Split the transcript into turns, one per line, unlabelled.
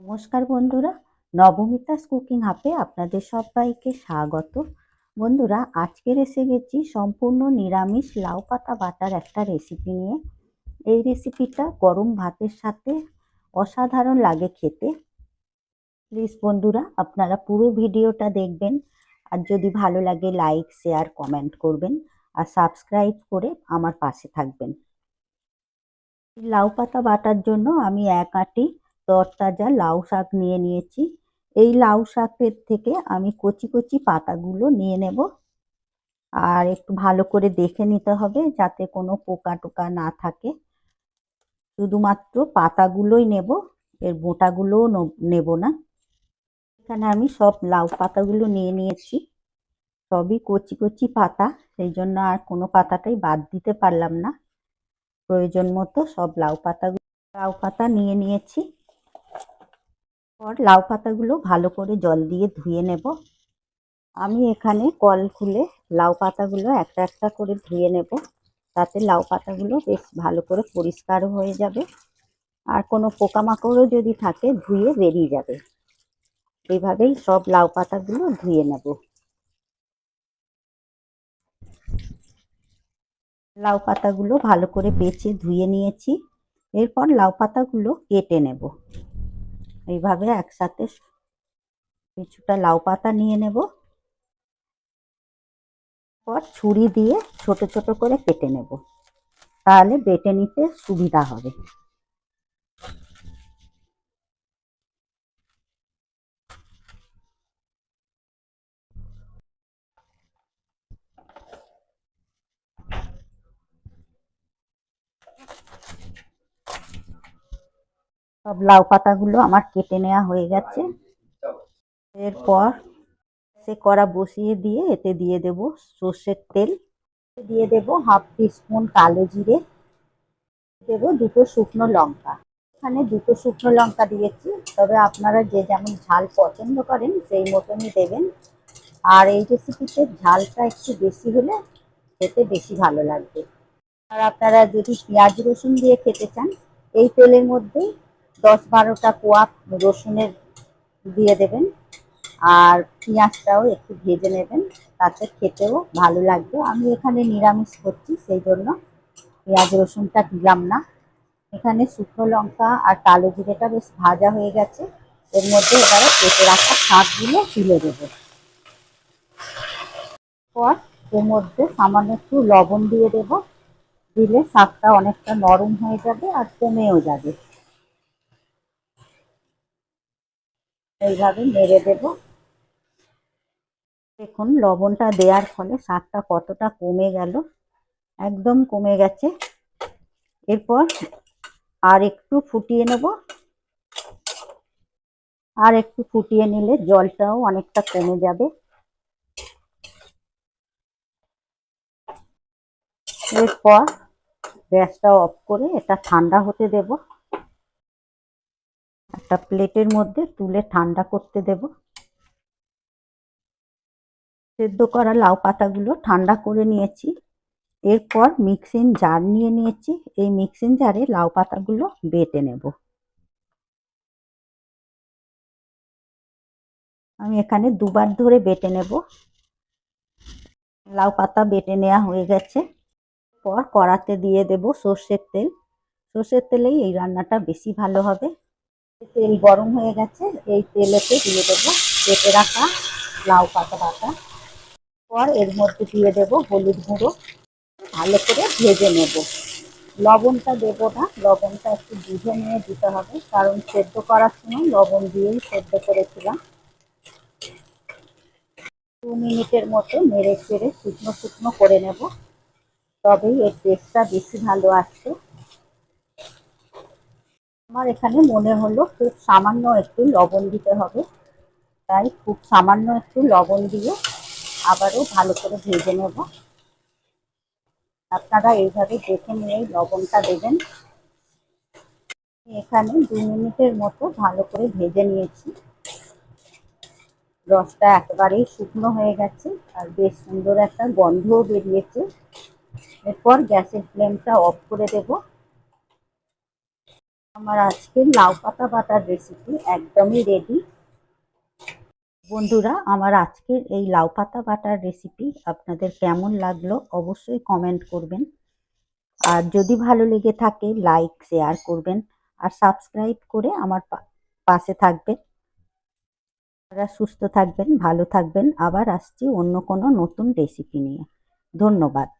নমস্কার বন্ধুরা, নবমিতাস কুকিং হাপে আপনাদের সবাইকে স্বাগত। বন্ধুরা, আজকের এসে গেছি সম্পূর্ণ নিরামিষ লাউ পাতা বাটার একটা রেসিপি নিয়ে। এই রেসিপিটা গরম ভাতের সাথে অসাধারণ লাগে খেতে। প্লিজ বন্ধুরা, আপনারা পুরো ভিডিওটা দেখবেন। আর যদি ভালো লাগে লাইক শেয়ার কমেন্ট করবেন। আর সাবস্ক্রাইব করে আমার পাশে থাকবেন। লাউ পাতা বাটার জন্য আমি এক আটি তরতাজা লাউ শাক নিয়ে নিয়েছি, এই লাউ শাকের থেকে আমি কচি কচি পাতাগুলো নিয়ে নেব। আর একটু ভালো করে দেখে নিতে হবে যাতে কোনো পোকা টোকা না থাকে। শুধুমাত্র পাতাগুলোই নেব, এর বোটাগুলোও নেব না। এখানে আমি সব লাউ পাতাগুলো নিয়ে নিয়েছি, সবই কচি কচি পাতা, সেই জন্য আর কোনো পাতাটাই বাদ দিতে পারলাম না। প্রয়োজন মতো সব লাউ পাতাগুলো, লাউ পাতা নিয়ে নিয়েছি। পর লাউ পাতাগুলো ভালো করে জল দিয়ে ধুয়ে নেব। আমি এখানে কল খুলে লাউ পাতাগুলো একটা একটা করে ধুয়ে নেব। তাতে লাউ পাতাগুলো বেশ ভালো করে পরিষ্কার হয়ে যাবে। আর কোনো পোকামাকড়ও যদি থাকে ধুয়ে বেরিয়ে যাবে। এইভাবেই সব লাউ পাতাগুলো ধুয়ে নেব। লাউ পাতাগুলো ভালো করে বেছে ধুয়ে নিয়েছি। এরপর লাউ পাতাগুলো কেটে নেব। এইভাবে একসাথে কিছুটা লাউ পাতা নিয়ে নেব। পর ছুরি দিয়ে ছোট ছোট করে কেটে নেব। তাহলে বেটে নিতে সুবিধা হবে। সব লাউ পাতাগুলো আমার কেটে নেওয়া হয়ে গেছে। এরপর সে কড়া বসিয়ে দিয়ে এতে দিয়ে দেব সর্ষের তেল। দিয়ে দেব হাফ টিস্পুন কালো জিরে। দেব দুটো শুকনো লঙ্কা। এখানে দুটো শুকনো লঙ্কা দিয়েছি, তবে আপনারা যে যেমন ঝাল পছন্দ করেন সেই মতনই দেবেন। আর এই রেসিপিতে ঝালটা একটু বেশি হলে খেতে বেশি ভালো লাগবে। আর আপনারা যদি পেঁয়াজ রসুন দিয়ে খেতে চান, এই তেলের মধ্যেই দশ বারোটা কোয়া রসুনের দিয়ে দেবেন। আর পেঁয়াজটাও একটু ভেজে নেবেন, তাতে খেতেও ভালো লাগবে। আমি এখানে নিরামিষ করছি, সেই জন্য পেঁয়াজ রসুনটা দিলাম না। এখানে শুকনো লঙ্কা আর কালো জিরেটা বেশ ভাজা হয়ে গেছে। এর মধ্যে এবারে কেটে রাখা শাকগুলো তুলে দেবো। পর এর মধ্যে সামান্য একটু লবণ দিয়ে দেব। দিলে শাকটা অনেকটা নরম হয়ে যাবে আর কমেও যাবে। এইভাবে নেড়ে দেব। দেখুন, লবণটা দেওয়ার ফলে শাকটা কতটা কমে গেল। একদম কমে গেছে। এরপর আর একটু ফুটিয়ে নেব। আর একটু ফুটিয়ে নিলে জলটাও অনেকটা কমে যাবে। এরপর গ্যাসটা অফ করে এটা ঠান্ডা হতে দেবো। একটা প্লেটের মধ্যে তুলে ঠান্ডা করতে দেব। সেদ্ধ করা লাউ পাতাগুলো ঠান্ডা করে নিয়েছি। এরপর মিক্সিং জার নিয়ে নিয়েছি। এই মিক্সিং জারে লাউ পাতাগুলো বেটে নেব। আমি এখানে দুবার ধরে বেটে নেব। লাউ পাতা বেটে নেওয়া হয়ে গেছে। পর কড়াতে দিয়ে দেব সর্ষের তেল। সর্ষের তেলেই এই রান্নাটা বেশি ভালো হবে। তেল গরম হয়ে গেছে, এই তেলেতে দিয়ে দেবো কেটে রাখা লাউ পাতা পাতা পর এর মধ্যে দিয়ে দেবো হলুদ গুঁড়ো। ভালো করে ভেজে নেব। লবণটা দেবো না, লবণটা একটু বুঝে নিয়ে দিতে হবে, কারণ সেদ্ধ করার সময় লবণ দিয়েই সেদ্ধ করেছিলাম। দু মিনিটের মতো নেড়ে চেড়ে শুকনো শুকনো করে নেব। তবেই এর টেস্টটা বেশি ভালো আসছে আমার এখানে মনে হলো খুব সামান্য একটু লবণ দিতে হবে। তাই খুব সামান্য একটু লবণ দিয়ে আবারও ভালো করে ভেজে নেব। আপনারা এইভাবে দেখে নিয়েই লবণটা দেবেন। এখানে দু মিনিটের মতো ভালো করে ভেজে নিয়েছি। রসটা একেবারেই শুকনো হয়ে গেছে আর বেশ সুন্দর একটা গন্ধও বেরিয়েছে। এরপর গ্যাসের ফ্লেমটা অফ করে দেবো। আমার আজকের লাউ পাতা বাটার রেসিপি একদমই রেডি বন্ধুরা, আমার আজকের এই লাউ পাতা বাটার রেসিপি আপনাদের কেমন লাগল অবশ্যই কমেন্ট করবেন। আর যদি ভালো লেগে থাকে লাইক শেয়ার করবেন। আর সাবস্ক্রাইব করে আমার পাশে থাকবেন। আপনারা সুস্থ থাকবেন, ভালো থাকবেন। আবার আসছি অন্য কোনো নতুন রেসিপি নিয়ে। ধন্যবাদ।